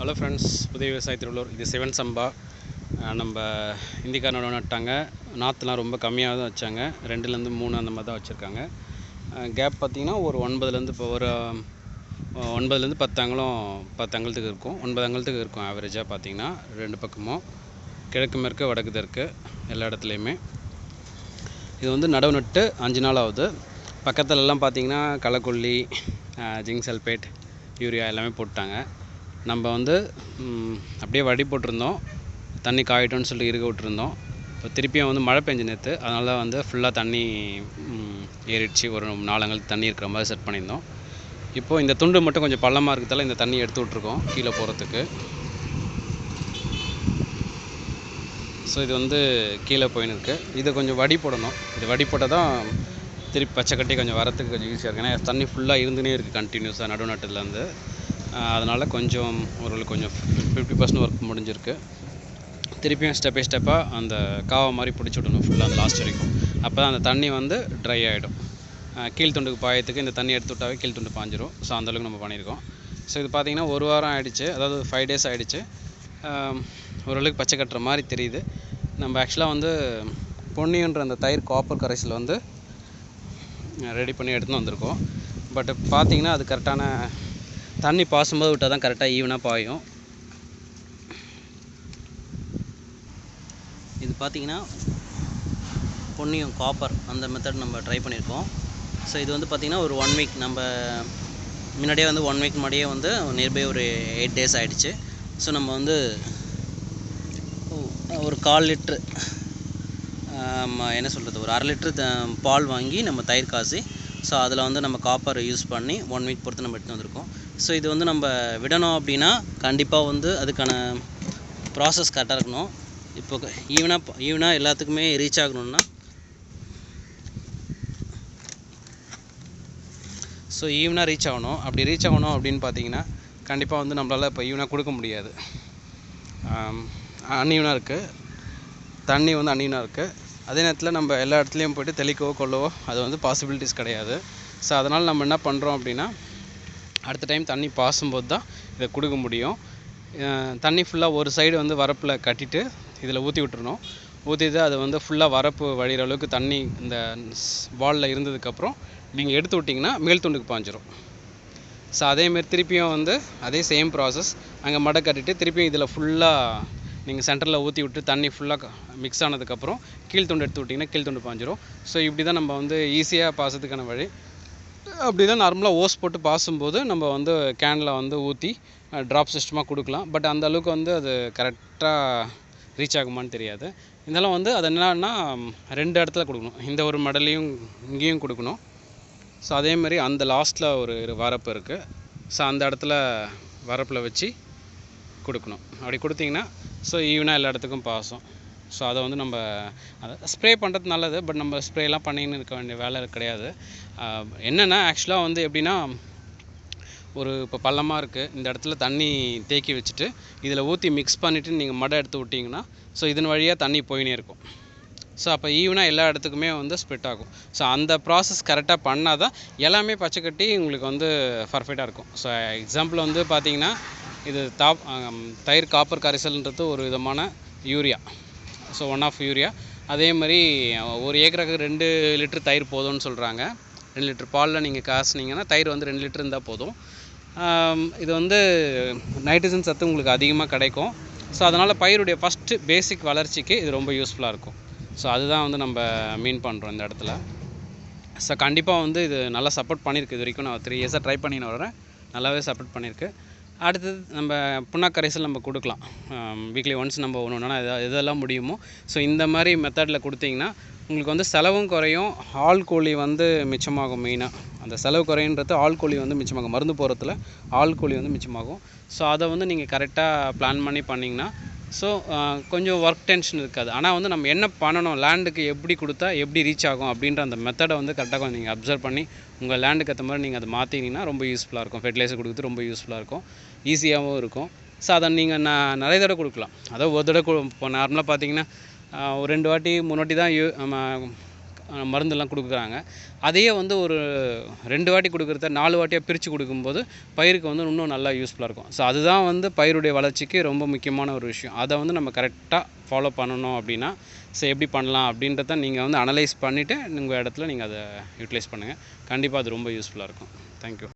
Hello friends புதிய விவசாயத்தில் திருவள்ளூர். இது சிவன் சம்பா. நம்ம இந்திக்கார் நடவு நட்டாங்க. நாற்றுலாம் ரொம்ப கம்மியாக தான் வச்சாங்க. ரெண்டுலேருந்து மூணு அந்த மாதிரி தான் வச்சுருக்காங்க. கேப் பார்த்திங்கன்னா ஒரு ஒன்பதுலேருந்து இப்போ ஒரு ஒன்பதுலேருந்து பத்து அங்குலம் பத்து இருக்கும். ஒன்பதாங்கலத்துக்கு இருக்கும் ஆவரேஜாக பார்த்தீங்கன்னா ரெண்டு பக்கமும். கிழக்கு மேற்கு வடக்கு தெற்கு எல்லா இடத்துலையுமே. இது வந்து நடவு நட்டு அஞ்சு நாள் ஆகுது. பக்கத்துலலாம் பார்த்திங்கன்னா பார்த்தீங்கன்னா களைக்கொல்லி ஜிங்க் சல்பேட் யூரியா எல்லாமே போட்டாங்க. நம்ம வந்து அப்படியே வடி போட்டிருந்தோம். தண்ணி காயிட்டோன்னு சொல்லி இருக்க விட்டுருந்தோம். இப்போ திருப்பியும் வந்து மழை பெஞ்சு நேற்று அதனால் வந்து ஃபுல்லாக தண்ணி ஏறிடுச்சு. ஒரு நாலங்கள் தண்ணி இருக்கிற மாதிரி செட் பண்ணியிருந்தோம். இப்போது இந்த துண்டு மட்டும் கொஞ்சம் பள்ளமாக இருக்கிறதால இந்த தண்ணி எடுத்து விட்ருக்கோம் கீழே போகிறதுக்கு ஸோ இது வந்து கீழே போயின்னு இருக்குது இதை கொஞ்சம் வடி போடணும். இது வடி போட்டால் தான் திருப்பி பச்சை கட்டி கொஞ்சம் வரத்துக்கு கொஞ்சம் ஈஸியாக இருக்கு ஏன்னா தண்ணி ஃபுல்லாக இருந்துனே இருக்குது கண்டினியூஸாக நடுநட்டுலேருந்து அதனால் கொஞ்சம் ஓரளவுக்கு கொஞ்சம் ஃபிஃப்டி பர்சன்ட் ஒர்க் முடிஞ்சிருக்கு. திருப்பியும் ஸ்டெப் பை ஸ்டெப்பாக அந்த காவை மாதிரி பிடிச்சி விடணும் ஃபுல்லாக அந்த லாஸ்ட் வரைக்கும். அப்போ தான் அந்த தண்ணி வந்து ட்ரை ஆகிடும் கீழ் துண்டுக்கு பாயத்துக்கு இந்த தண்ணி எடுத்து விட்டாவே கீழ் துண்டு பாஞ்சிரும். ஸோ அந்தளவுக்கு நம்ம பண்ணியிருக்கோம். ஸோ இது பார்த்திங்கன்னா ஒரு வாரம் ஆகிடுச்சு அதாவது ஃபைவ் டேஸ் ஆகிடுச்சு ஓரளவுக்கு பச்சை கட்டுற மாதிரி தெரியுது. நம்ம ஆக்சுவலாக வந்து பொன்னின்ற அந்த தயிர் காப்பர் கரைசல் வந்து ரெடி பண்ணி எடுத்துன்னு வந்திருக்கோம். பட் பார்த்திங்கன்னா அது கரெக்டான தண்ணி பாசும்போது விட்டால் தான் கரெக்டாக ஈவனாக பாயும். இது பார்த்தீங்கன்னா பொன்னியம் காப்பர் அந்த மெத்தட் நம்ம ட்ரை பண்ணியிருக்கோம் ஸோ இது வந்து பார்த்திங்கன்னா ஒரு ஒன் வீக் நம்ம முன்னாடியே வந்து ஒன் வீக் முன்னாடியே வந்து நியர்பை ஒரு எயிட் டேஸ் ஆகிடுச்சு ஸோ நம்ம வந்து ஒரு கால் லிட்ரு என்ன சொல்கிறது ஒரு அரை லிட்ரு பால் வாங்கி நம்ம தயிர் காசி ஸோ அதில் வந்து நம்ம காப்பர் யூஸ் பண்ணி ஒன் வீக் பொறுத்து நம்ம எடுத்து வந்திருக்கோம். ஸோ இது வந்து நம்ம விடணும் அப்படின்னா கண்டிப்பாக வந்து அதுக்கான ப்ராசஸ் கரெக்டாக இருக்கணும். இப்போ ஈவனாக ஈவனாக எல்லாத்துக்குமே ரீச் ஆகணும்னா ஸோ ஈவனாக ரீச் ஆகணும். அப்படி ரீச் ஆகணும் அப்படின்னு பார்த்தீங்கன்னா கண்டிப்பாக வந்து நம்மளால் இப்போ ஈவனாக கொடுக்க முடியாது. அன்ஈவனாக இருக்குது தண்ணி வந்து அன்ஈவனாக இருக்குது அதே நேரத்தில் நம்ம எல்லா இடத்துலையும் போயிட்டு தெளிக்கவோ கொள்ளவோ அது வந்து பாசிபிலிட்டிஸ் கிடையாது. ஸோ அதனால் நம்ம என்ன பண்ணுறோம் அப்படின்னா அடுத்த டைம் தண்ணி பாசும்போது தான் இதை கொடுக்க முடியும். தண்ணி ஃபுல்லாக ஒரு சைடு வந்து வரப்பில் கட்டிட்டு இதில் ஊற்றி விட்டுருணும் ஊற்றிட்டு அது வந்து ஃபுல்லாக வரப்பு வழிகிற அளவுக்கு தண்ணி இந்த வாலில் இருந்ததுக்கப்புறம் நீங்கள் எடுத்து விட்டிங்கன்னா மேல் துண்டுக்கு பாஞ்சிரும். ஸோ அதேமாரி திருப்பியும் வந்து அதே சேம் ப்ராசஸ் அங்கே மடை கட்டிட்டு திருப்பியும் இதில் ஃபுல்லாக நீங்கள் சென்டரில் ஊற்றி விட்டு தண்ணி ஃபுல்லாக மிக்ஸ் ஆனதுக்கப்புறம் கீழ் துண்டு எடுத்து விட்டிங்கன்னா கீழ் துண்டு பாஞ்சிரும். ஸோ இப்படி தான் நம்ம வந்து ஈஸியாக பாசத்துக்கான வழி. அப்படி தான் நார்மலாக ஓஸ் போட்டு பாசும்போது நம்ம வந்து கேனில் வந்து ஊற்றி ட்ராப் சிஸ்டமாக கொடுக்கலாம். பட் அந்த அளவுக்கு வந்து அது கரெக்டாக ரீச் ஆகுமான்னு தெரியாது. இதெல்லாம் வந்து அது என்னன்னா ரெண்டு இடத்துல கொடுக்கணும். இந்த ஒரு மடலையும் இங்கேயும் கொடுக்கணும். ஸோ அதே மாதிரி அந்த லாஸ்ட்டில் ஒரு வரப்பு இருக்குது ஸோ அந்த இடத்துல வரப்பில் வச்சு கொடுக்கணும். அப்படி கொடுத்தீங்கன்னா ஸோ ஈவனாக எல்லா இடத்துக்கும் பாசம். ஸோ அதை வந்து நம்ம அதை ஸ்ப்ரே பண்ணுறது நல்லது பட் நம்ம ஸ்ப்ரேலாம் பண்ணின்னு இருக்க வேண்டிய வேலை கிடையாது. என்னென்னா ஆக்சுவலாக வந்து எப்படின்னா ஒரு இப்போ பள்ளமாக இருக்குது இந்த இடத்துல தண்ணி தேக்கி வச்சுட்டு இதில் ஊற்றி மிக்ஸ் பண்ணிவிட்டு நீங்கள் மடை எடுத்து விட்டிங்கன்னா ஸோ இதன் வழியாக தண்ணி போயினே இருக்கும். ஸோ அப்போ ஈவனாக எல்லா இடத்துக்குமே வந்து ஸ்ப்ரிட் ஆகும். ஸோ அந்த ப்ராசஸ் கரெக்டாக பண்ணால் தான் எல்லாமே பச்சை கட்டி உங்களுக்கு வந்து பர்ஃபெக்டாக இருக்கும். ஸோ எக்ஸாம்பிள் வந்து பார்த்திங்கன்னா இது தாப் தயிர் காப்பர் கரைசல்ன்றது ஒரு விதமான urea. So one of urea. அதே மாதிரி ஒரு ஏக்கருக்கு ரெண்டு லிட்டர் தயிர் போதும்னு சொல்கிறாங்க ரெண்டு லிட்டர் பாலில் நீங்கள் காசுனீங்கன்னா தயிர் வந்து ரெண்டு லிட்டர் இருந்தால் போதும். இது வந்து நைட்ரஜன் சத்து உங்களுக்கு அதிகமாக கிடைக்கும். ஸோ அதனால் பயிருடைய ஃபஸ்ட்டு பேசிக் வளர்ச்சிக்கு இது ரொம்ப யூஸ்ஃபுல்லாக இருக்கும். ஸோ அதுதான் வந்து நம்ம மீன் பண்ணுறோம் இந்த இடத்துல. ஸோ கண்டிப்பாக வந்து இது நல்லா சப்போர்ட் பண்ணியிருக்கு இது வரைக்கும் நான் த்ரீ இயர்ஸாக ட்ரை பண்ணின்னு வரேன் நல்லாவே சப்போர்ட் பண்ணியிருக்கு அடுத்தது நம்ம புண்ணாக்கு கரைசல் நம்ம கொடுக்கலாம். வீக்லி ஒன்ஸ் நம்ம ஒன்று ஒன்றா எதா எதெல்லாம் முடியுமோ. ஸோ இந்த மாதிரி மெத்தடில் கொடுத்தீங்கன்னா உங்களுக்கு வந்து செலவும் குறையும். ஆள் கோழி வந்து மிச்சமாகும் மெயினாக அந்த செலவு குறையுன்றது ஆள் கோழி வந்து மிச்சமாகும். மருந்து போகிறதுல ஆள் கோழி வந்து மிச்சமாகும். ஸோ அதை வந்து நீங்கள் கரெக்டாக பிளான் பண்ணி பண்ணிங்கன்னா ஸோ கொஞ்சம் ஒர்க் டென்ஷன் இருக்காது. ஆனால் வந்து நம்ம என்ன பண்ணணும்? லேண்டுக்கு எப்படி கொடுத்தா எப்படி ரீச் ஆகும் அப்படின்ற அந்த மெத்தடை வந்து கரெக்டாக கொஞ்சம் நீங்கள் அப்சர்வ் பண்ணி உங்கள் லேண்டுக்கு ஏற்ற மாதிரி நீங்கள் அதை மாற்றினீங்கன்னா ரொம்ப யூஸ்ஃபுல்லாக இருக்கும். ஃபெர்டிலைசர் கொடுக்குறது ரொம்ப யூஸ்ஃபுல்லாக இருக்கும். ஈஸியாகவும் இருக்கும். ஸோ அதை நீங்கள் நான் நிறைய தடவை கொடுக்கலாம். அதாவது ஒரு தடவை இப்போ நார்மலாக பார்த்தீங்கன்னா ஒரு ரெண்டு வாட்டி மூணு வாட்டி தான் யூ நம்ம மருந்தெல்லாம் கொடுக்குறாங்க. அதையே வந்து ஒரு ரெண்டு வாட்டி கொடுக்குறத நாலு வாட்டியாக பிரித்து கொடுக்கும்போது பயிருக்கு வந்து இன்னும் நல்லா யூஸ்ஃபுல்லாக இருக்கும். ஸோ அதுதான் வந்து பயிருடைய வளர்ச்சிக்கு ரொம்ப முக்கியமான ஒரு விஷயம். அதை வந்து நம்ம கரெக்டாக ஃபாலோ பண்ணணும் அப்படின்னா ஸோ எப்படி பண்ணலாம் அப்படின்றத நீங்கள் வந்து அனலைஸ் பண்ணிவிட்டு உங்கள் இடத்துல நீங்கள் அதை யூட்டிலைஸ் பண்ணுங்கள் கண்டிப்பாக அது ரொம்ப யூஸ்ஃபுல்லாக இருக்கும். தேங்க்யூ